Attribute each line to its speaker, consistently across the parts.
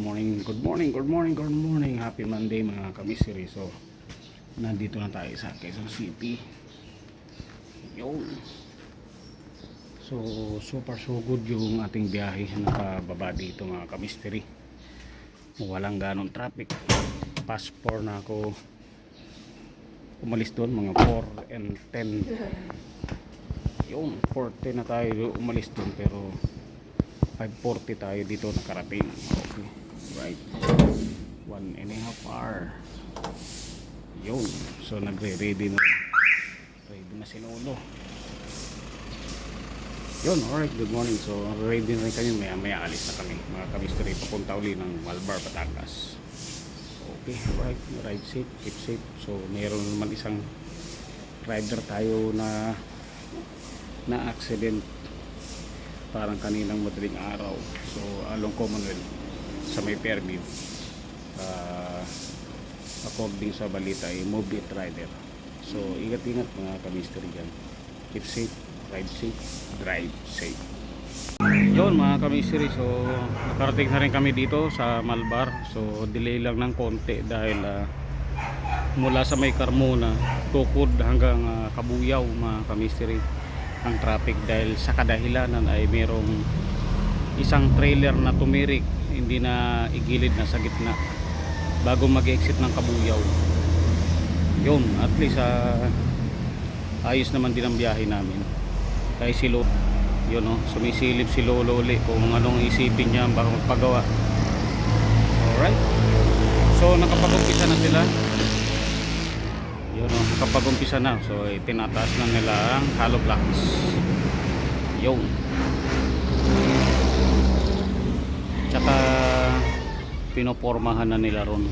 Speaker 1: morning, good morning, good morning. Happy Monday mga kabisiri. So, nandito na tayo sa Quezon City. Yun. So, super so good yung ating biyahe na pababa dito mga kabisiri. Walang ganon traffic. Past 4 na ako umalis doon mga 4 and 10. Yun, 4.10 na tayo umalis doon pero 5.40 tayo dito nakarating. Okay. Right. One and a half hour. Yun. So nagre-ready na. Ready na si Lolo. Yun, alright, good morning. So ready na rin kami. Maya maya alis na kami. Mga kamisteri papunta uli ng Malbar, Batangas. Okay, alright. Ride safe, keep safe. So mayroon naman isang rider tayo na na accident parang kaninang madaling araw. So along Commonwealth sa may Fairview uh, according sa balita ay move it rider. So ingat-ingat mga kamisteri dyan. Keep safe, ride safe, drive safe. Yun mga kamisteri so nakarating na rin kami dito sa Malbar. So delay lang ng konti dahil ah, mula sa may Carmona tukod hanggang ah, Kabuyaw mga kamisteri ang traffic dahil sa kadahilanan ay merong isang trailer na tumirik hindi na igilid na sa gitna bago mag-exit ng Kabuyaw. Yun at least ah, ayos naman din ang biyahe namin. Kaya si Lolo yun o sumisilip si Lolo uli kung anong isipin niya baka magpagawa. Alright. So nakapag-umpisa na sila yun o, kapag umpisa na. So, eh, tinataas na nila ang hollow blocks. Yun. Tsaka, pinopormahan na nila ron.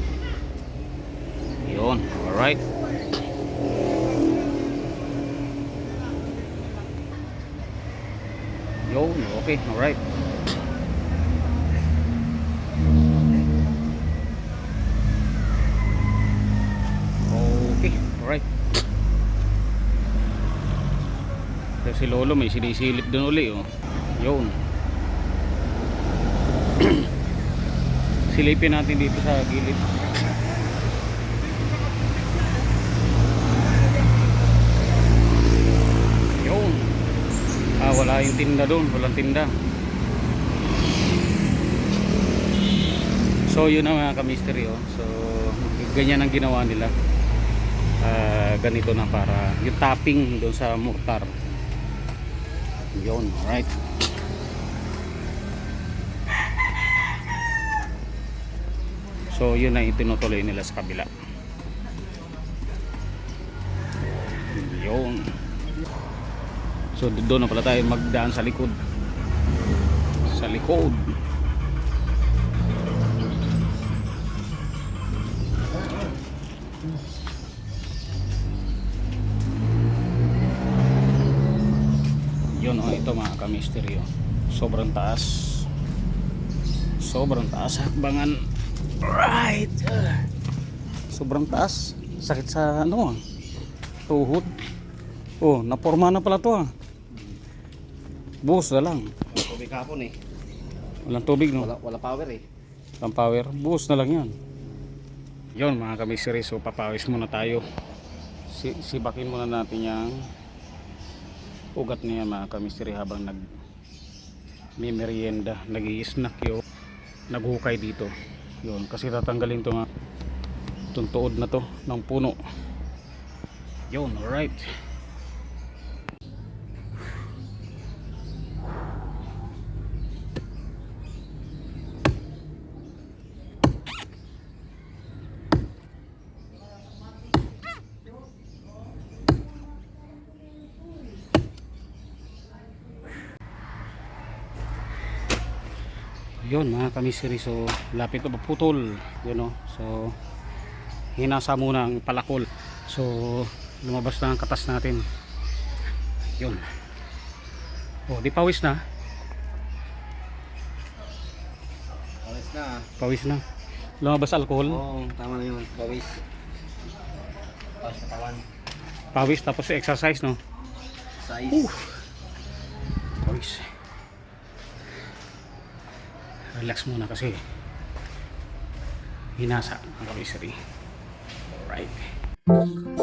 Speaker 1: Yun. Alright. Yun. Okay. Alright. Okay, alright. So, si Lolo may sinisilip dun uli oh. Yun. Silipin natin dito sa gilid. Yun. Ah, wala yung tinda doon, walang tinda. So yun na mga kamisteri oh. So ganyan ang ginawa nila uh, ganito na para yung topping doon sa mortar. Yun alright. So yun na itinutuloy nila sa kabila. Yun. So doon na pala tayo magdaan sa likod. Sa likod yun oh ito mga kamisteryo. Sobrang taas. Sobrang taas. Hakbangan. Right. Sobrang taas. Sakit sa ano ah, tuhod. Oh naporma na pala to ah. Buhos na lang
Speaker 2: Tubig hapon eh.
Speaker 1: walang tubig no?
Speaker 2: Wala, wala power eh.
Speaker 1: ang power. Buhos na lang yan yun mga kamisiri so papawis muna tayo. Si sibakin muna natin yung ugat niya mga kamisiri habang nag may merienda nag snack yo naghukay dito. Yun kasi tatanggalin to nga itong na to ng puno. Yun alright yun mga kamisiri so lapit na putol yun o so hinasa muna ang palakol. So lumabas na ang katas natin. Yun. O di pawis na.
Speaker 2: Alas na.
Speaker 1: pawis na. Lumabas alcohol.
Speaker 2: Oo, tama na yun. Pawis. Pawis katawan.
Speaker 1: pawis tapos exercise no?
Speaker 2: Size.
Speaker 1: pawis relax muna kasi hinasa ng kamisari. Alright.